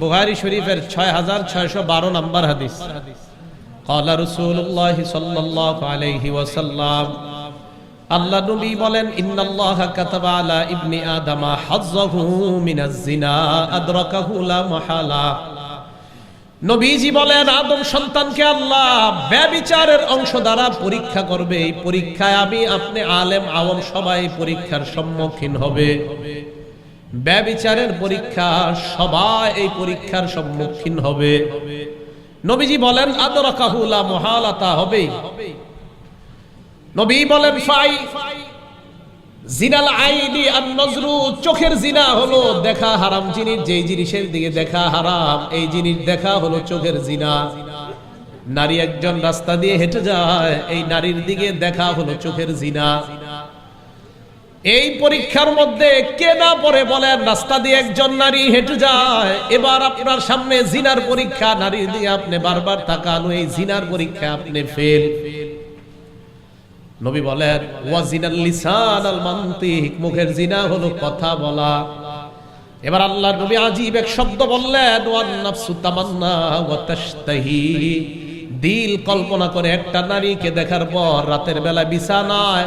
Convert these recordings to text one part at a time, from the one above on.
বুহারি শরীফের ছয় হাজার ছয়শো বারো নম্বর হাদিস। আল্লাহ বলেন, ইন্নাল্লাহ আলা ইবনি আদামা হাজ্জাহু নবীজি বলেন, আদম সন্তানকে আল্লাহ ব্যবিচারের অংশ দ্বারা পরীক্ষা করবে। এই পরীক্ষায় আমি আপনি আলেম আওয়াম সবাই পরীক্ষার সম্মুখীন হবে। ব্যবিচারের পরীক্ষা, সবাই এই পরীক্ষার সম্মুখীন হবে। নবীজি বলেন আদরাকাহুলা মহালাতা হবে নবী বলেন, ফাই জিনাল আইনি আর নজরু চোখের জিনা হলো দেখা হারাম জিনিস, যেই জিনিসের দিকে দেখা হারাম, এই জিনিস দেখা হলো চোখের জিনা। নারী একজন রাস্তা দিয়ে হেঁটে যায়, এই নারীর দিকে দেখা হলো চোখের জিনা। এই পরীক্ষার মধ্যে কে না পরে বলেন, রাস্তা দিয়ে একজন নারী হেঁটে যায়। এবার আপনার সামনে জিনার পরীক্ষা, নারী দিয়ে আপনি বারবার তাকানো এই জিনার পরীক্ষা আপনি ফেল। নবী বলেন ওয়াজিনাল লিসান আল মান্তিক, মুখের জিনা হলো কথা বলা। এবার আল্লাহ নবী আজীব এক শব্দ বললেন ওয়ান নাফসু তামান্না ওয়া তাশতাহি। দিল কল্পনা করে একটা নারীকে দেখার পর রাতের বেলা বিছানায়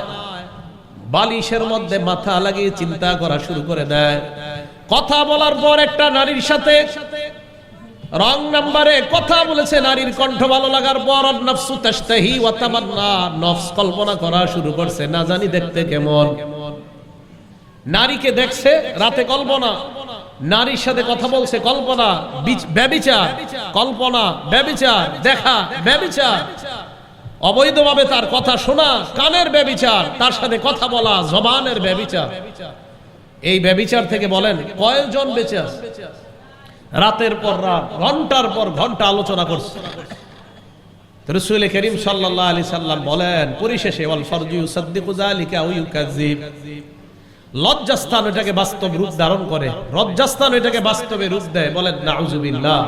বালিশের মধ্যে মাথা লাগিয়ে চিন্তা করা শুরু করে দেয়। কথা বলার পর একটা নারীর সাথে রং নাম্বারে কথা বলেছে। নারীর কণ্ঠ ভালো লাগার পর নফসু তাশতাহি ওয়া নফস কল্পনা করা শুরু করছে। না জানি দেখতে কেমন। নারীকে দেখছে, রাতে কল্পনা। নারীর সাথে কথা বলছে, কল্পনা। বিচ- ব্যভিচার কল্পনা ব্যভিচার দেখা ব্যভিচার অবৈধভাবে তার কথা শোনা, কানের ব্যভিচার তার সাথে কথা বলা, জবানের ব্যভিচার এই ব্যভিচার থেকে বলেন কয়েকজন বেঁচে আছে? রাতের পর রাত, ঘণ্টার পর ঘণ্টা আলোচনা করছে। রসুল করিম সাল্লাল্লাহু আলাইহি সাল্লাম বলেন, পরিশেষে, ওয়াল ফরজু ইউসাদ্দিকু যালিকা ওয়া ইউকাযিব। লজ্জাস্থান এটাকে বাস্তব রূপ ধারণ করে লজ্জাস্থান এটাকে বাস্তবে রূপ দেয়, বলেন নাউজুবিল্লাহ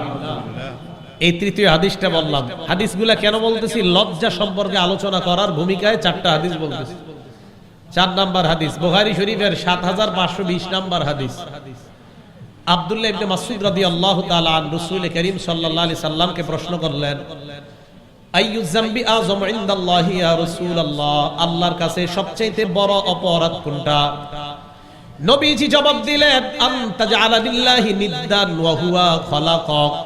এই তৃতীয় হাদিসটা বললাম। হাদিসগুলা কেন বলতেছি? লজ্জা সম্পর্কে আলোচনা করার ভূমিকায় চারটা হাদিস বলতেছি। চার নাম্বার হাদিস, বুখারী শরীফের সাত হাজার পাঁচশো বিশ নাম্বার হাদিস। আব্দুল্লাহ ইবনে মাসউদ রাদিয়াল্লাহু তাআলা আন রাসূল করিম সাল্লাল্লাহু আলাইহি সাল্লামকে প্রশ্ন করলেন, আইয়ু যামবি আযম ইনদাল্লাহি ইয়া রাসূলুল্লাহ? আল্লাহর কাছে সবচেয়ে বড় অপরাধ কোনটা? নবীজি জবাব দিলেন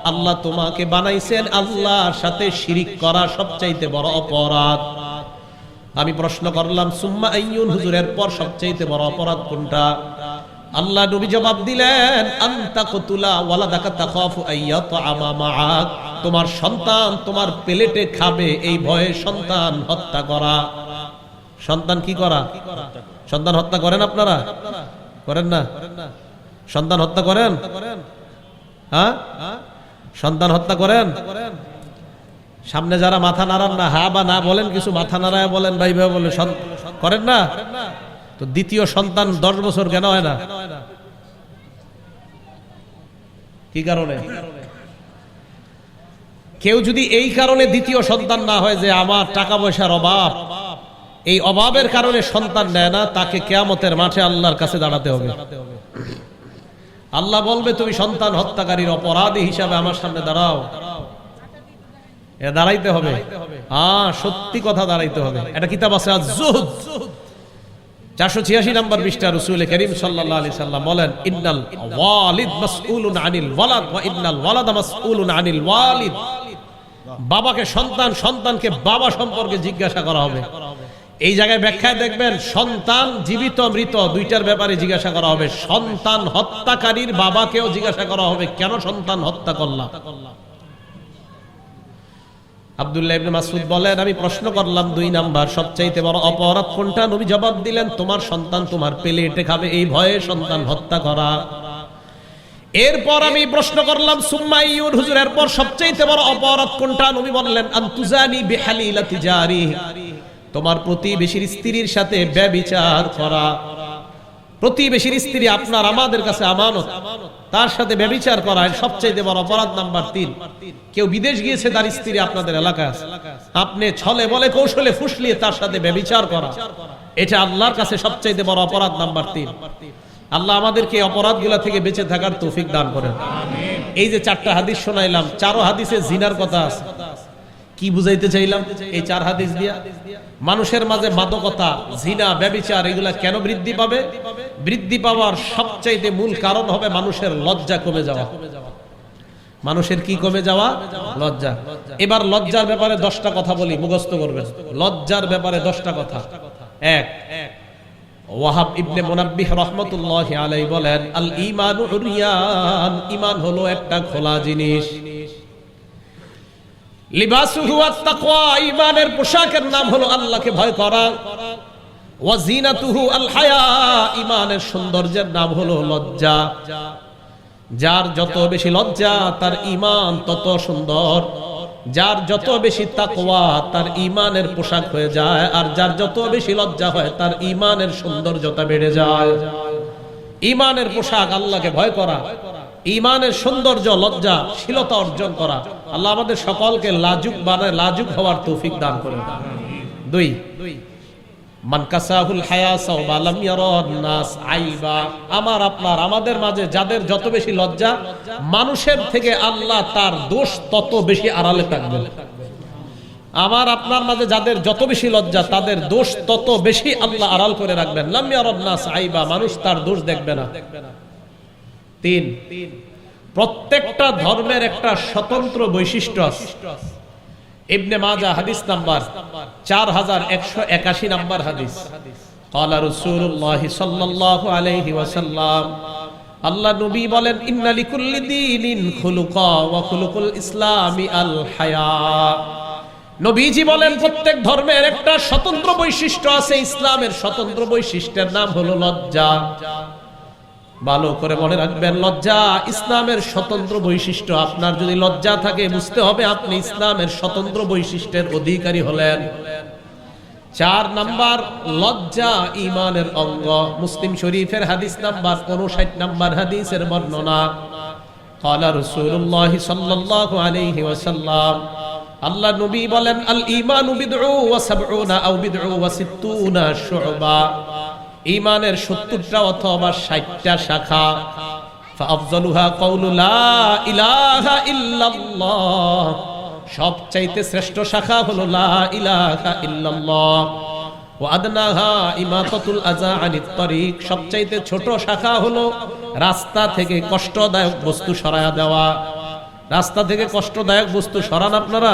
আল্লাহ তোমাকে বানাইছেন আল্লাহর সাথে শিরিক করা সবচেয়ে বড় অপরাধ। আমি প্রশ্ন করলাম, সুম্মা আইয়ুন হুজুরের পর সবচেয়ে বড় অপরাধ কোনটা? আল্লাহ নবী জবাব দিলেন, আন্তা কতুলা ওয়ালাদাকা তাখাফু আইয়াতআমা মাআক। তোমার সন্তান তোমার প্লেটে খাবে, এই ভয়ে সন্তান হত্যা করা। সন্তান কি করা? সন্তান হত্যা করেন আপনারা? করেন না? সন্তান হত্যা করেন? হ্যাঁ? সন্তান হত্যা করেন? সামনে যারা মাথা নাড়ান না, হা বা না বলেন, কিছু মাথা নাড়ায় বলেন, ভাই ভাই বলে করেন না? তো দ্বিতীয় সন্তান দশ বছর কেন হয় না? কি কারণে? কেউ যদি এই কারণে দ্বিতীয় সন্তান না হয় যে আমার টাকা পয়সার অভাব এই অভাবের কারণে সন্তান নেয় না, তাকে কেয়ামতের মাঠে আল্লাহর কাছে দাঁড়াতে হবে। আল্লাহ বলবে, তুমি সন্তান হত্যাকারীর অপরাধী হিসাবে আমার সামনে দাঁড়াও। এ দাঁড়াইতে হবে। হ্যাঁ সত্যি কথা দাঁড়াইতে হবে। এটা কিতাব আছে, আজ-জুহদ। চারশো ছিয়াশি নম্বর পৃষ্ঠা রসুল করিম সাল্লাল্লাহু আলাইহি সাল্লাম বলেন, ইন্নাল ওয়ালিদ মাসউলুন আনিল ওয়ালাদ ওয়া ইন্নাল ওয়ালাদা মাসউলুন আনিল ওয়ালিদ। বাবাকে সন্তান, সন্তানকে বাবা সম্পর্কে জিজ্ঞাসা করা হবে। এই জায়গায় ব্যাখ্যায় দেখবেন, সন্তান জীবিত, মৃত, দুইটার ব্যাপারে জিজ্ঞাসা করা হবে। সন্তান হত্যাকারীর বাবাকেও জিজ্ঞাসা করা হবে, কেন সন্তান হত্যা করলাম? আব্দুল্লাহ ইবনে মাসউদ বলেন, আমি প্রশ্ন করলাম দুই নাম্বার, সবচাইতে বড় অপরাধ কোনটা? নবী জবাব দিলেন, তোমার সন্তান তোমার পেলেটে খাবে, এই ভয়ে সন্তান হত্যা করা। এরপর আমি প্রশ্ন করলাম সুম্মাইয়ুর হুজুর এরপর সবচাইতে বড় অপরাধ কোনটা? নবী বললেন আনতুজানি বিহালিলাতি তোমার প্রতিবেশীর স্ত্রীর সাথে ব্যভিচার করা। প্রতিবেশীর স্ত্রী আপনার, আমাদের কাছে আমানত। তার সাথে ব্যভিচার করা সবচেয়ে বড় অপরাধ নাম্বার তিন। কেউ বিদেশ গিয়েছে, তার স্ত্রী আপনাদের এলাকায় আপনি ছলে বলে, কৌশলে ফুসলিয়ে তার সাথে ব্যভিচার করা। এটা আল্লাহর কাছে সবচেয়ে বড় অপরাধ নাম্বার তিন। আল্লাহ আমাদেরকে অপরাধগুলা থেকে বেঁচে থাকার তৌফিক দান করেন। এই যে চারটা হাদিস শোনাইলাম, চারো হাদিসে জিনার কথা আছে। কি বুঝাইতে চাইলাম? এই চার হাদিস দিয়া। মানুষের মাঝে মাদকতা জিনা, ব্যবিচার, এগুলা কেন বৃদ্ধি পাবে? বৃদ্ধি পাওয়ার সবচাইতে মূল কারণ হবে মানুষের লজ্জা কমে যাওয়া। মানুষের কি কমে যাওয়া? লজ্জা। এবার লজ্জার ব্যাপারে দশটা কথা বলি, মুখস্থ করবেন। লজ্জার ব্যাপারে দশটা কথা। এক, ওয়াহাব ইবনে মুনাব্বিহ রহমতুল্লাহ আলাই বলেন আল উরিয়ান ঈমান হলো একটা খোলা জিনিস। লিবাসুহু আত-তাকওয়া পোশাকের নাম হলো আল্লাহকে ভয় করা। ওয়া জিনাতুহু সৌন্দর্যের নাম হলো লজ্জা। যার যত বেশি লজ্জা, তার ঈমান তত সুন্দর। যার যত বেশি তাকওয়া, তার ঈমানের পোশাক হয়ে যায়। আর যার যত বেশি লজ্জা হয়, তার ঈমানের সৌন্দর্যতা বেড়ে যায়। ঈমানের পোশাক আল্লাহকে ভয় করা। ঈমানের সৌন্দর্য, লজ্জা, শীলতা অর্জন করা। আল্লাহ আমাদের সকলকে লাজুক বানায় লাজুক হওয়ার তৌফিক দান করে দুই আমার, আপনার, আমাদের মাঝে যাদের যত বেশি লজ্জা, মানুষের থেকে আল্লাহ তার দোষ তত বেশি আড়ালে থাকবে আমার, আপনার মাঝে যাদের যত বেশি লজ্জা, তাদের দোষ তত বেশি আল্লাহ আড়াল করে রাখবেন। আইবা, মানুষ তার দোষ দেখবে না। তিন। প্রত্যেকটা ধর্মের একটা স্বতন্ত্র বৈশিষ্ট্য ইবনে মাজা হাদিস নাম্বার চার হাজার একশো একাশি নাম্বার হাদিস। কালা রসুল্লাহ সাল্লাহ আলহি ওয়াসাল্লাম, আল্লাহ নবী বলেন ইন্নালিকুল্লি দিন খুলুকা ওয়া খুলুকুল ইসলামি আল হায়া। নবীজি বলেন, প্রত্যেক ধর্মের একটা স্বতন্ত্র বৈশিষ্ট্য আছে, ইসলামের স্বতন্ত্র বৈশিষ্ট্যের নাম হলো লজ্জা। ভালো করে মনে রাখবেন, লজ্জা ইসলামের স্বতন্ত্র বৈশিষ্ট্য। আপনার যদি লজ্জা থাকে, বুঝতে হবে আপনি ইসলামের স্বতন্ত্র বৈশিষ্ট্যের অধিকারী হলেন। চার নাম্বার, লজ্জা ইমানের অঙ্গ। মুসলিম শরীফের হাদিস নাম্বার, উনষাট নাম্বার হাদিসের বর্ণনা। আল্লাহ নবী বলেন আল ইমান বিদ্রোহ ওয়া সাবউনা আও বিদ্রোহ ওয়া সিত্তুনা শুবা। ইমানের সত্তরটা অথবা ষাটটা শাখা। সবচাইতে শ্রেষ্ঠ শাখা হলো লা ইলাহা ইল্লাল্লাহ। সবচাইতে ছোট শাখা হলো রাস্তা থেকে কষ্টদায়ক বস্তু সরায়া দেওয়া। রাস্তা থেকে কষ্টদায়ক বস্তু সরান আপনারা?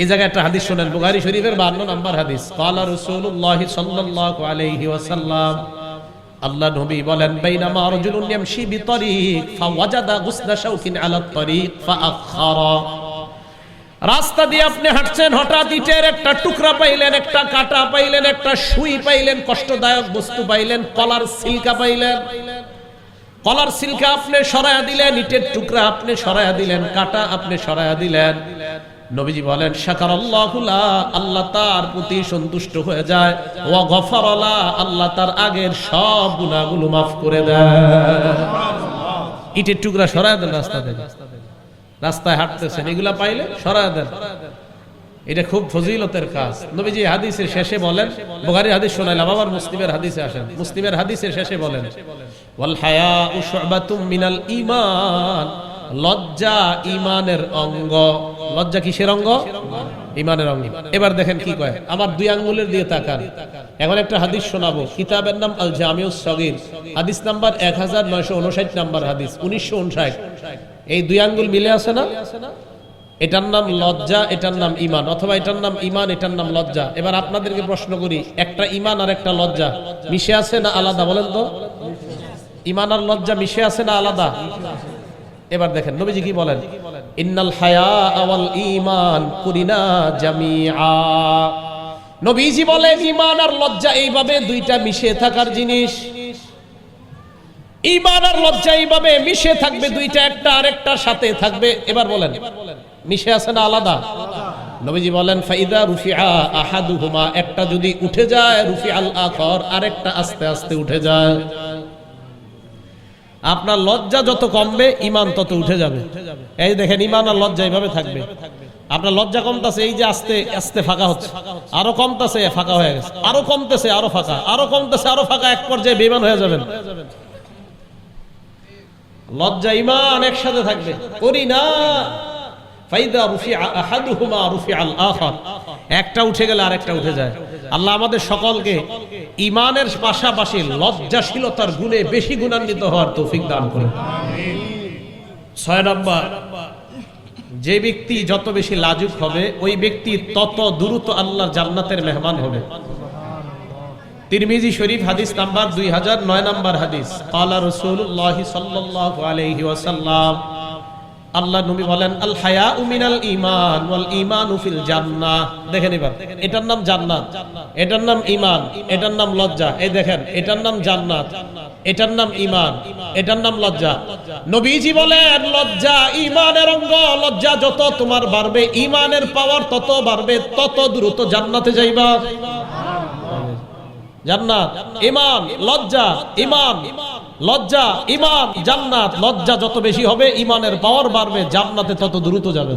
এই জায়গায় একটা হাদিস শোনেন, বুখারী শরীফের 52 নাম্বার হাদিস। ক্বালা রাসূলুল্লাহ সাল্লাল্লাহু আলাইহি ওয়াসাল্লাম, আল্লাহ নবী বলেন, বাইনামা রাজুলুন ইয়ামশি বিতরিক, ফাওয়াজাদা গুসনা শাউকিন আলা তরিক ফাআখারা রাস্তা দিয়ে আপনি হাঁটছেন, হঠাৎ ইটের একটা টুকরা পাইলেন, একটা কাটা পাইলেন, একটা সুই পাইলেন, কষ্টদায়ক বস্তু পাইলেন, কলার সিলকা পাইলেন। কলার সিলকা আপনি সরায়া দিলেন, ইটের টুকরা আপনি সরায়া দিলেন, কাটা আপনি সরায়া দিলেন। নবীজি বলেন শাকার আল্লাহুলা আল্লাহ তার প্রতি সন্তুষ্ট হয়ে যায়। ও গফরলা আল্লাহ তার আগের সব গুণাগুলো মাফ করে দেয়। ইটের টুকরা সরায় দেন রাস্তা থেকে। রাস্তায় হাঁটতেছেন এগুলা পাইলে সরায় দেন। এটা খুব ফজিলতের কাজ। নবীজি হাদিসের শেষে বলেন বুখারী হাদিস শোনাইলাম আবার মুসলিমের হাদিসে আসেন। মুসলিমের হাদিসের শেষে বলেন ওয়াল হায়া মিনাল ঈমান। লজ্জা ইমানের অঙ্গ। লজ্জা কিসের অঙ্গ? ইমানের অঙ্গ। এবার দেখেন কি কয়। আমার দুই আঙ্গুলের দিয়ে তাকান। এখন একটা হাদিস শোনাবো। কিতাবের নাম আল জামিউস সগীর। হাদিস নাম্বার এক হাজার নয়শো উনষাট নাম্বার হাদিস, উনিশশো উনষাট। এই দুই আঙ্গুল মিলে আছে না? এটার নাম লজ্জা, এটার নাম ইমান। অথবা এটার নাম ইমান, এটার নাম লজ্জা। এবার আপনাদেরকে প্রশ্ন করি, একটা ইমান আর একটা লজ্জা মিশে আছে না আলাদা বলেন তো? ইমান আর লজ্জা মিশে আছে না আলাদা? এবার দেখেন, নবীজি কি বলেন? ইন্নাল হায়া আওয়াল ইমান কুরিনা জামিআ। নবীজি বলেন ইমান আর লজ্জা এইভাবে দুইটা মিশে থাকার জিনিস। ইমান আর লজ্জা এইভাবে মিশে থাকবে, দুইটা একটা আরেকটার সাথে থাকবে। এবার বলেন, মিশে আছে না আলাদা? নবীজি বলেন, ফাইদা রুফিআ আহাদুহুমা। একটা যদি উঠে যায় রুফি আল আখর আরেকটা আস্তে আস্তে উঠে যায়। আপনার লজ্জা যত কমবে ইমান তত উঠে যাবে। এই দেখেন ইমান আর লজ্জা এইভাবে থাকবে। আপনার লজ্জা কমতেছে, এই যে আস্তে আস্তে ফাঁকা হচ্ছে। আরও কমতেছে ফাঁকা হয়ে গেছে। আরও কমতেছে, আরও ফাঁকা। আরও কমতেছে, আরও ফাঁকা, এক পর্যায়ে বেমান হয়ে যাবেন। লজ্জা ইমান একসাথে থাকবে। করি না। ফাইদা রুফি আহাদুহুমা রুফি আল আখার। একটা উঠে গেলে আরেকটা উঠে যায়। আল্লাহ আমাদের সকলকে ইমানের পাশাপাশি লজ্জাশীলতার গুণে বেশি গুণান্বিত হওয়ার তৌফিক দান করে ছয় নম্বর, যে ব্যক্তি যত বেশি লাজুক হবে, ওই ব্যক্তি তত দ্রুত আল্লাহর জান্নাতের মেহমান হবে। তিরমিজি শরীফ হাদিস নাম্বার দুই হাজার নয় নাম্বার হাদিস আল্লাহ রসুল্লাহ সাল্লাহ আলহি আল্লাহ নবী বলেন আল হায়া উমিনাল ইমান ওয়াল ইমান উফিল জান্নাহ। দেখেন এবার, এটার নাম জান্নাত, এটার নাম ইমান এটার নাম লজ্জা। এই দেখেন, এটার নাম জান্নাত, এটার নাম ইমান এটার নাম লজ্জা। নবীজি বলেন, লজ্জা ইমানের অঙ্গ, লজ্জা যত তোমার বাড়বে ইমানের পাওয়ার তত বাড়বে, তত দ্রুত জান্নাতে যাইবা। জান্নাত ইমান লজ্জা ইমান লজ্জা ইমান জান্নাত। লজ্জা যত বেশি হবে ইমানের পাওয়ার বাড়বে, জান্নাতে তত দ্রুত যাবে।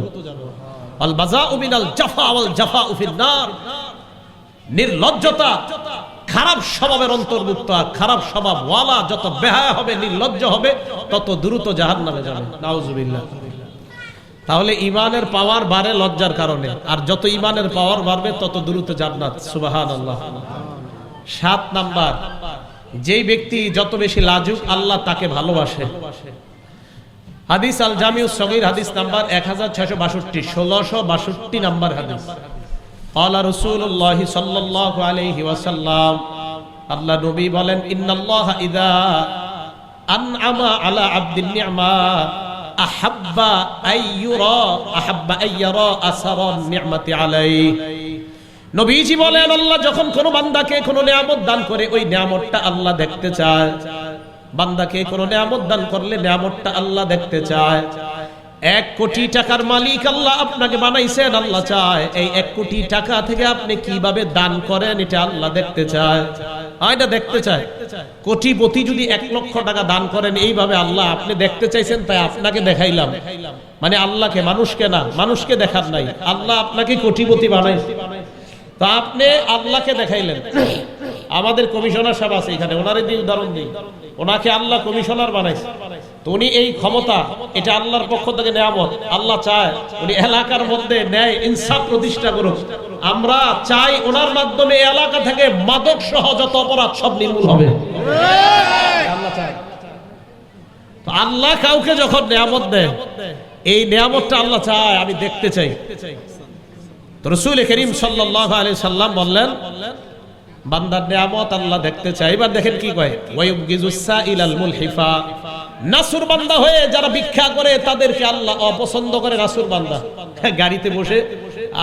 নির্লজ্জতা, খারাপ স্বভাবের অন্তর্ভুক্ত, খারাপ স্বভাব ওয়ালা যত বেহায়া হবে, নির্লজ্জ হবে, তত দ্রুত জাহান্নামে যাবে। নাউজুবিল্লাহ। তাহলে ইমানের পাওয়ার বাড়ে লজ্জার কারণে। আর যত ইমানের পাওয়ার বাড়বে, তত দ্রুত জান্নাত। সুবাহান সাত নাম্বার। যেই ব্যক্তি যত বেশি লাজুক, আল্লাহ তাকে ভালোবাসে। হাদিস আল জামিউ সগীর, হাদিস নাম্বার এক হাজার ছয়শো বাষট্টি, ষোলোশো বাষট্টি নাম্বার হাদিস। আল্লাহ রসুল্লাহ সাল্লাহ আলহি ওয়াসাল্লাম, আল্লাহ নবী বলেন, ইন্নাল্লাহ ইদা আনআমা আলা আব্দিন নি'মা, আহাব্বা আইয়ুরা আহাব্বা আইয়ারা আসারান নি'মাতি আলাইহি। নবীজি বলেন, আল্লাহ যখন কোন বান্দাকে কোন নিয়ামত দান করে, ওই নিয়ামতটা আল্লাহ দেখতে চায়। বান্দাকে কোন নিয়ামত দান করলে নিয়ামতটা আল্লাহ দেখতে চায়। এক কোটি টাকার মালিক আল্লাহ আপনাকে বানাইছেন, আল্লাহ চায়। এই এক কোটি টাকা থেকে আপনি কীভাবে দান করেন, এটা আল্লাহ দেখতে চায়। এটা দেখতে চায়। কোটিপতি যদি এক লক্ষ টাকা দান করেন, এইভাবে আল্লাহ আপনি দেখতে চাইছেন, তাই আপনাকে দেখাইলাম। মানে আল্লাহকে, মানুষকে না, মানুষকে দেখার নাই। আল্লাহ আপনাকে কোটিপতি বানাইছে। তো আপনি আল্লাহকে দেখাইলেন। আমাদের কমিশনার সাহেব আছে এখানে ওনারে দিয়ে উদাহরণ দিই ওনাকে আল্লাহ কমিশনার বানাইছে। উনি এই ক্ষমতা, এটা আল্লাহর পক্ষ থেকে নেয়ামত। আল্লাহ চায় উনি এলাকার মধ্যে ন্যায় ইনসাফ প্রতিষ্ঠা করুক। আমরা চাই ওনার মাধ্যমে এলাকা থেকে মাদক সহ যত অপরাধ সব নির্মূল হবে। আল্লাহ আল্লাহ কাউকে যখন নেয়ামত দেয়, এই নিয়ামতটা আল্লাহ চায়, আমি দেখতে চাই। রসুল করিম সাল্লাহ আলি সাল্লাম বললেন, বান্দার নিয়ামত আল্লাহ দেখতে চাই এবার দেখেন কি কয় ওয়াইবগিজুসা ইলাল মুলহিফা। নাসুর বান্দা হয়ে যারা ভিক্ষা করে, তাদেরকে আল্লাহ অপছন্দ করে নাসুর বান্দা। গাড়িতে বসে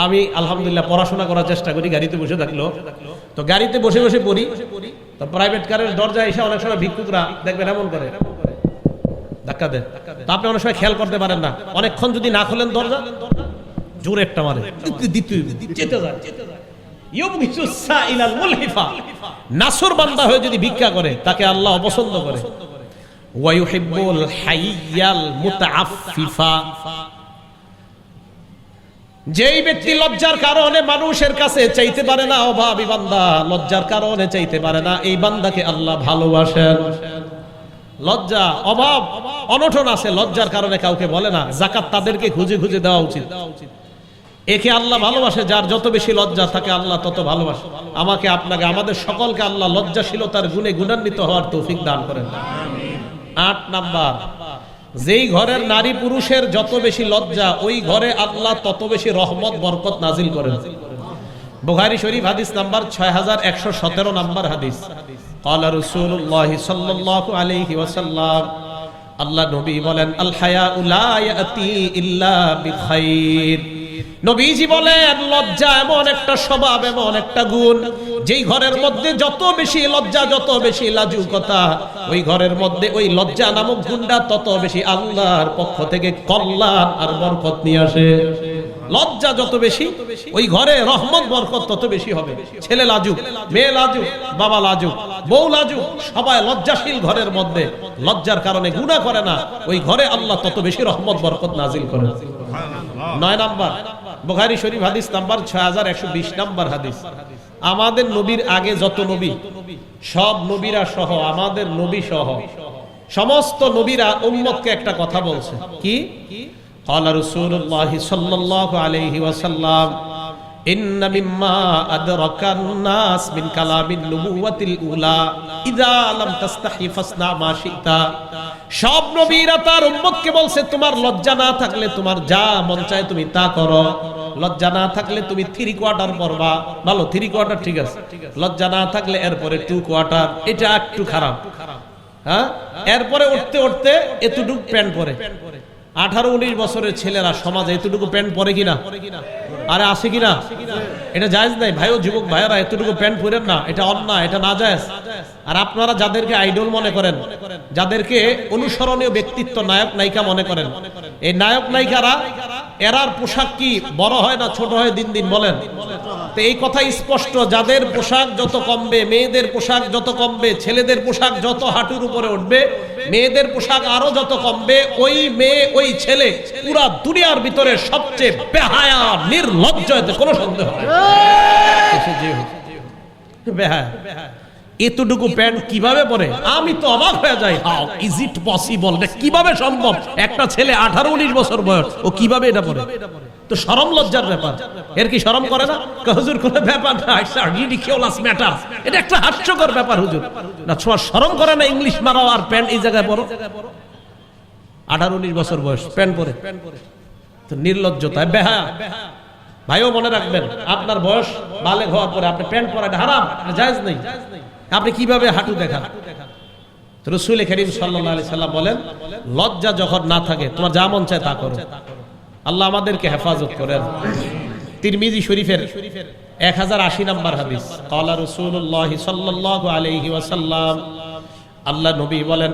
আমি আলহামদুলিল্লাহ পড়াশোনা করার চেষ্টা করি, গাড়িতে বসে থাকল তো গাড়িতে বসে বসে পড়ি, তো প্রাইভেট কারের দরজা এসে অনেক সময় ভিক্ষুকরা দেখবেন এমন করে। ধাক্কা দেয়। তো আপনি অনেক সময় খেয়াল করতে পারেন না। অনেকক্ষণ যদি না খোলেন দরজা জোরে একটা মারে। দিতে যেতে যায় নাসর বান্দা হয়ে যদি ভিক্ষা করে তাকে আল্লাহ অপছন্দ করে। যেই ব্যক্তি লজ্জার কারণে মানুষের কাছে চাইতে পারে না অভাবী বান্দা লজ্জার কারণে চাইতে পারে না এই বান্দাকে আল্লাহ ভালোবাসেন। লজ্জা অভাব অনঠন আছে লজ্জার কারণে কাউকে বলে না। জাকাত তাদেরকে খুঁজে খুঁজে দেওয়া উচিত দেওয়া উচিত। একে আল্লাহ ভালোবাসে যার যত বেশি লজ্জা থাকে আল্লাহ তত ভালোবাসে আমাকে আপনাকে আমাদের সকলকে আল্লাহ লজ্জাশীলতার গুণে গুণান্বিত হওয়ার তৌফিক দান করেন আট নাম্বার যেই ঘরের নারী পুরুষের যত বেশি লজ্জা ওই ঘরে আল্লাহ তত বেশি রহমত বরকত নাজিল করেন বুখারী শরীফ হাদিস নাম্বার ছয় হাজার একশো সতেরো নাম্বার হাদিস قال رسول الله صلى الله عليه وسلم আল্লাহ নবী বলেন আল হায়া লা ইয়াতি ইল্লা বিখাইর নবীজি বলেন, লজ্জা এমন একটা স্বভাব, এমন একটা গুণ। যেই ঘরের মধ্যে যত বেশি লজ্জা, যত বেশি লাজুকতা, ওই ঘরের মধ্যে ওই লজ্জা নামক গুণটা তত বেশি আল্লাহর পক্ষ থেকে কল্যাণ আর বরকত নিয়ে আসে। লজ্জা যত বেশি, ওই ঘরে রহমত, বরকত তত বেশি হবে। ছেলে লাজুক, মেয়ে লাজুক, বাবা লাজুক, বউ লাজুক, সবাই লজ্জাশীল ঘরের মধ্যে। লজ্জার কারণে গুণা করে না, ওই ঘরে আল্লাহ তত বেশি রহমত, বরকত নাজিল করে নয় নাম্বার, বুখারী শরীফ হাদিস নাম্বার ছয় হাজার একশো বিশ নাম্বার হাদিস। আমাদের নবীর আগে যত নবী, সব নবীরা সহ, আমাদের নবী সহ, সমস্ত নবীরা উম্মতকে একটা কথা বলছে। কি? قال رسول الله صلى الله عليه وسلم إن مما أدرك الناس من كلام النبوة الأولى إذا لم تستحي فاصنع ما شئت সব নবীরা তার উম্মতকে বলছে তোমার লজ্জা না থাকলে তোমার যা মন চায় তুমি তা করো লজ্জা না থাকলে তুমি থ্রি কোয়ার্টার পরবা ভালো থ্রি কোয়ার্টার ঠিক আছে লজ্জা না থাকলে এরপরে টু কোয়ার্টার এটা একটু খারাপ হ্যাঁ এরপরে উঠতে উঠতে এতটুকু প্যান্ট পরে আঠারো উনিশ বছরের ছেলেরা সমাজে এতটুকু প্যান্ট পরে কিনা? আরে আসে কিনা? এটা জায়জ নাই। ভাইও, যুবক ভাইয়েরা, এতটুকু প্যান্ট পরেন না। এটা অন্যায়, এটা না যায় আর আপনারা যাদেরকে আইডল মনে করেন, যাদেরকে অনুসরণীয় ব্যক্তিত্ব নায়ক নায়িকা মনে করেন, এই নায়ক নায়িকারা এরার পোশাক কি বড় হয় না ছোট হয় দিন দিন বলেন? তো এই কথা স্পষ্ট যাদের পোশাক যত কমবে মেয়েদের পোশাক যত কমবে ছেলেদের পোশাক যত হাঁটুর উপরে উঠবে মেয়েদের পোশাক আরও যত কমবে ওই মেয়ে ওই ছেলে পুরা দুনিয়ার ভিতরে সবচেয়ে বেহায়া নির্লজ্জ এতে কোনো সন্দেহ সে বেহায়া। এতটুকু প্যান্ট কীভাবে পরে? আমি তো অবাক হয়ে যাই। হাউ ইজ ইট পসিবল কীভাবে সম্ভব? একটা ছেলে আঠারো উনিশ বছর বয়স, ও কীভাবে এটা পরে? তো শরম লজ্জার ব্যাপার। এর কি শরম করে না? হুজুর, কোনো ব্যাপার না। রিডিকিউলাস ম্যাটার এটা একটা হাস্যকর ব্যাপার, হুজুর। না তোমার শরম করে না ইংলিশ মারাও আর প্যান্ট এই জায়গায় পরো? আঠারো উনিশ বছর বয়স, প্যান্ট পরে। তো নির্লজ্জতা বেহা ভাইও মনে রাখবেন, আপনার বয়স বালেগ হওয়ার পরে আপনি প্যান্ট হারাম এটা জায়েজ নেই। আপনি কীভাবে হাঁটু দেখান? রসুল করিম সাল্লাহ সাল্লাম বলেন, লজ্জা যখন না থাকে, তোমার যা মন চায় তা করো। আল্লাহ আমাদেরকে হেফাজত করেন। তিরমিজি শরীফের এক হাজার আশি নম্বর হাদিস। কলা রসুল্লাহ সাল্লাহ আলহি ওয়াসাল্লাম, আল্লাহ নবী বলেন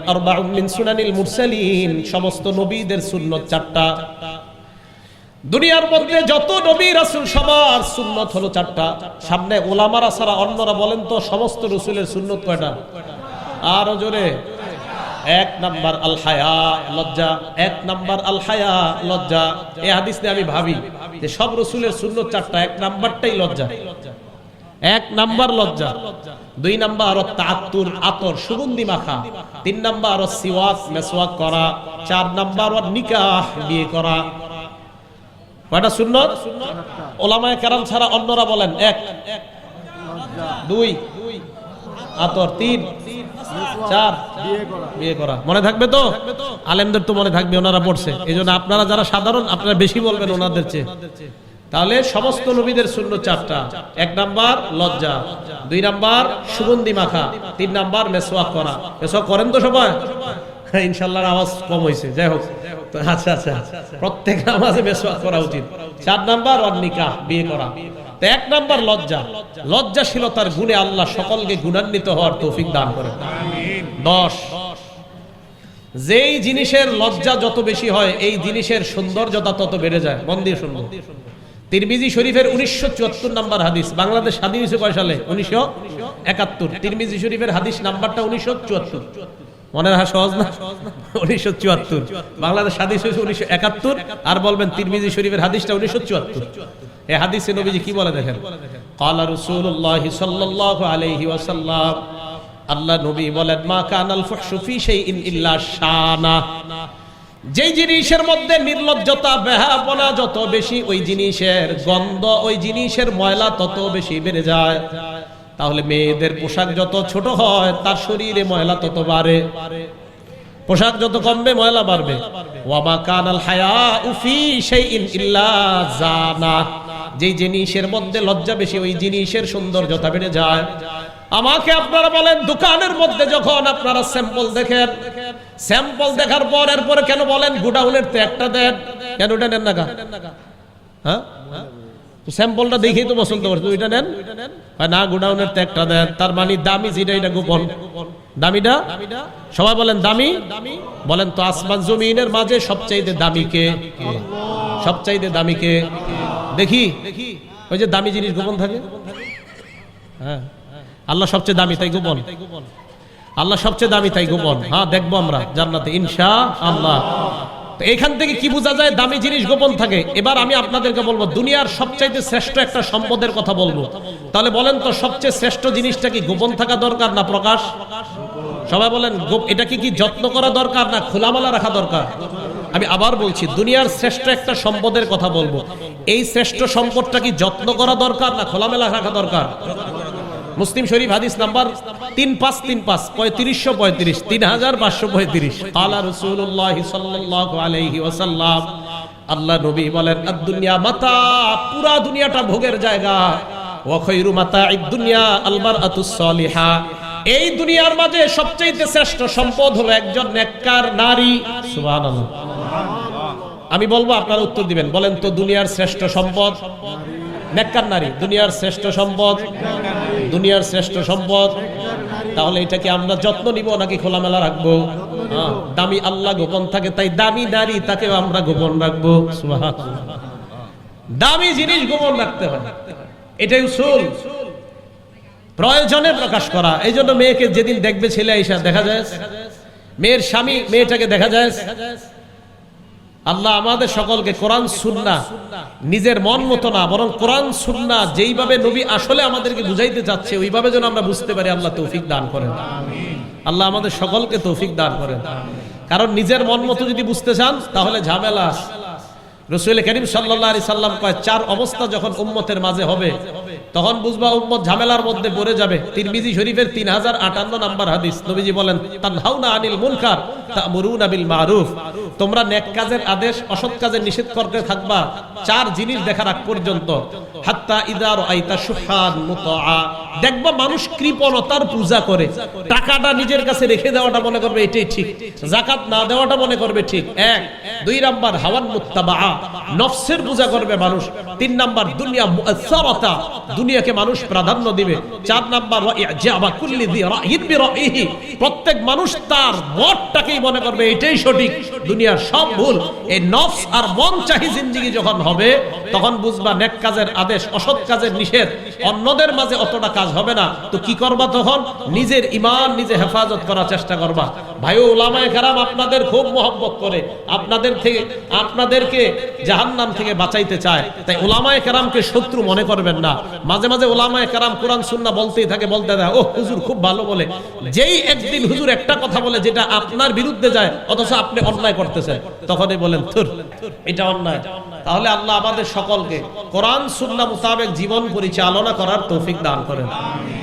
সুনানিল মুরসালিন। সমস্ত নবীদের সুন্নত চারটা। দুনিয়ার মধ্যে যত নবী, রাসূল সবার সুন্নত হলো চারটা। সামনে ওলামারা ছাড়া অন্যরা বলেন তো, সমস্ত রসুলের সুন্নত কয়টা? আরও জোরে। এক নাম্বার আল হায়া লজ্জা। এক নাম্বার আল হায়া লজ্জা। এই হাদিস নিয়ে আমি ভাবি যে সব রসুলের সুন্নত চারটা, এক নাম্বারটাই লজ্জা। এক নাম্বার লজ্জা। দুই নাম্বার তাত্তুর আতর, সুগন্ধি মাখা। তিন নাম্বার সিওয়াক, মেসওয়াক করা। চার নাম্বার নিকাহ, বিয়ে করা। কয়টা সুন্নত? ওলামায়ে কেরাম ছাড়া অন্যরা বলেন, এক, দুই, আতর, তিন, চার, বিয়ে করা। মনে থাকবে তো? আলেমদের তো মনে থাকবে, ওনারা পড়ছে। এই আপনারা যারা সাধারণ, আপনারা বেশি বলবেন ওনাদের চেয়ে। তাহলে সমস্ত নবীদের শূন্য চারটা। এক নাম্বার, লজ্জা। দুই নাম্বার, সুগন্ধি মাখা। তিন নাম্বার মেসওয়াক করা। মেসওয়াক করেন তো সবাই? ইনশাল্লাহর আওয়াজ কম হয়েছে যাই হোক। আচ্ছা আচ্ছা। প্রত্যেক নামাজে মেসওয়াক করা উচিত। চার নাম্বার নিকাহ বিয়ে করা। তো এক নাম্বার লজ্জা। লজ্জাশীলতার গুণে আল্লাহ সকলকে গুণান্বিত হওয়ার তৌফিক দান দশ। যেই জিনিসের লজ্জা যত বেশি হয় এই জিনিসের সৌন্দর্যতা তত বেড়ে যায়। মন দিয়ে শুনব। তিরমিজি শরীফের উনিশশো চুয়াত্তর নাম্বার হাদিস বাংলাদেশ স্বাধীন হয়েছে কয় সালে? উনিশশো একাত্তর। তিরমিজি শরীফের হাদিস নাম্বারটা উনিশশো চুয়াত্তর। মনে রাখা সহজ না? উনিশশো চুয়াত্তর। বাংলাদেশ স্বাধীন হয়েছে উনিশশো একাত্তর, আর বলবেন তিরমিজি শরীফের হাদিসটা উনিশশো চুয়াত্তর। এই হাদিসে নবীজি কি বলে দেখেন? সাল্লাহ আলাইহি ওয়াসাল্লাম। আল্লাহ নবী বলেন, মা কানাল ইল্লা শানা। যেই জিনিসের মধ্যে নির্লজ্জতা বেহাপনা যত বেশি, ওই জিনিসের গন্ধ, ওই জিনিসের ময়লা তত বেশি বেড়ে যায়। তাহলে মেয়েদের পোশাক যত ছোট হয়, তার শরীরে ময়লা তত বাড়ে। পোশাক যত কমবে, ময়লা বাড়বে। ওয়ামা কানাল হায়া উফি শাইইন ইল্লা জানা। যেই জিনিসের মধ্যে লজ্জা বেশি, ওই জিনিসের সৌন্দর্যতা বেড়ে যায়। আমাকে আপনারা বলেন, দোকানের মধ্যে যখন আপনারা স্যাম্পল দেখেন, স্যাম্পল দেখার পর এরপরে কেন বলেন, গুডাউনের একটা দেন? কেন ওটা নেন না? হ্যাঁ? তো স্যাম্পলটা দেখেই তো পছন্দ করছে ওইটা নেন। না, গুডাউনের ত্যাগটা দেন। তার মানে দামি যেটা, এটা গোপন। দামিটা? সবাই বলেন, দামি? বলেন তো, আসমান জমিনের মাঝে সবচাইতে দামি কে? সবচাইতে দামি কে? দেখি। ওই যে দামি জিনিস গোপন থাকে। হ্যাঁ। আল্লাহ সবচেয়ে দামি, তাই গোপন। আল্লাহ সবচেয়ে দামি, তাই গোপন। হ্যাঁ দেখব আমরা জান্নাতে। ইনশা আল্লাহ। তো এখান থেকে কি বোঝা যায়? দামি জিনিস গোপন থাকে। এবার আমি আপনাদেরকে বলব, দুনিয়ার সবচাইতে শ্রেষ্ঠ একটা সম্পদের কথা বলব। তাহলে বলেন তো, সবচেয়ে শ্রেষ্ঠ জিনিসটা কি গোপন থাকা দরকার না প্রকাশ? সবাই বলেন এটা কি কি যত্ন করা দরকার না খোলামেলা রাখা দরকার? আমি আবার বলছি, দুনিয়ার শ্রেষ্ঠ একটা সম্পদের কথা বলব। এই শ্রেষ্ঠ সম্পদটা কি যত্ন করা দরকার না খোলামেলা রাখা দরকার? মুসলিম শরীফ হাদিস নাম্বার তিন পাঁচ তিন পাঁচ, পঁয়ত্রিশশো পঁয়ত্রিশ, তিন হাজার পাঁচশো পঁয়ত্রিশ। আল্লাহ রসুল্লাহ সাল্লাহ আলহি ওসাল্লাম আল্লাহ নবী বলেন দুনিয়া মাতা, পুরা দুনিয়াটা ভোগের জায়গা। ওয়াখৈরু মাতা দুনিয়া আলবার আতুসলিহা এই দুনিয়ার মাঝে সবচেয়ে শ্রেষ্ঠ সম্পদ হলো একজন নেককার নারী। সুবহানাল্লাহ। আমি বলব, আপনারা উত্তর দিবেন। বলেন তো, দুনিয়ার শ্রেষ্ঠ সম্পদ? নেককার নারী, দুনিয়ার শ্রেষ্ঠ সম্পদ? দুনিয়ার শ্রেষ্ঠ সম্পদ তাহলে এটাকে আমরা যত্ন নিব নাকি খোলামেলা রাখব? হ্যাঁ, দামি আল্লাহ গোপন থাকে তাই দামি নারী তাকেও আমরা গোপন রাখব। দামি জিনিস গোপন রাখতে হয়। এটাই উসুল। প্রয়োজনে প্রকাশ করা। এই জন্য মেয়েকে যেদিন দেখবে ছেলে আইসা দেখা যায়? মেয়ের স্বামী মেয়েটাকে দেখা যায়? আল্লাহ আমাদের সকলকে কোরআন, সুন্না নিজের মন মতো না, বরং কোরআন, সুন্না যেইভাবে নবী আসলে আমাদেরকে বুঝাইতে চাচ্ছে, ওইভাবে যেন আমরা বুঝতে পারি আল্লাহ তৌফিক দান করেন। আল্লাহ আমাদের সকলকে তৌফিক দান করেন। কারণ নিজের মন মতো যদি বুঝতে চান, তাহলে ঝামেলা। রসুল করিম সাল্লাহ আলি সাল্লাম কয়, চার অবস্থা যখন উম্মতের মাঝে হবে, তখন বুঝবা উম্মত ঝামেলার মধ্যে পড়ে যাবে। তিরমিজি শরীফের তিন হাজার আটান্ন নাম্বার হাদিস, নবীজি বলেন, তানহাউনা আনিল মুনকার। তোমরা নেক কাজের আদেশ, অসৎ কাজের নিষেধ করতে থাকবা। চার জিনিস দেখার আগ পর্যন্ত। দেখবা মানুষ কৃপণতার পূজা করে। টাকাটা নিজের কাছে রেখে দেওয়াটা মনে করবে এটাই ঠিক। জাকাত না দেওয়াটা মনে করবে ঠিক। এক, দুই নাম্বার হাওয়ান নফসের পূজা করবে মানুষ। তিন নাম্বার দুনিয়া দুনিয়াকে মানুষ প্রাধান্য দিবে। চার নাম্বার প্রত্যেক মানুষ তার মতটাকেই মনে করবে এটাই সঠিক, দুনিয়ার সব ভুল। এই নফস আর মন চাহি জিন্দেগি যখন হবে, তখন বুঝবা নেক কাজের আদেশ, অসৎ কাজের নিষেধ। অন্যদের মাঝে অতটা কাজ হবে না। তো কি করবা তখন? নিজের ইমান নিজে হেফাজত করার চেষ্টা করবা। ভাই ওলামায়ে কেরাম, আপনাদের খুব মহব্বত করে, আপনাদের থেকে আপনাদেরকে জাহান্নাম থেকে বাঁচাইতে চায়। তাই ওলামায়ে কেরামকে শত্রু মনে করবেন না। মাঝে মাঝে ওলামায় কেরাম কোরআন সুন্না বলতেই থাকে, বলতে থাকে ও হুজুর, খুব ভালো বলে। যেই একদিন হুজুর একটা কথা বলে, যেটা আপনার বিরুদ্ধে যায়, অথচ আপনি অন্যায় করতেছেন। তখনই বলেন, থুর, এটা অন্যায়। তাহলে আল্লাহ আমাদের সকলকে কোরআন, সুন্না মোতাবেক জীবন পরিচালনা করার তৌফিক দান করেন।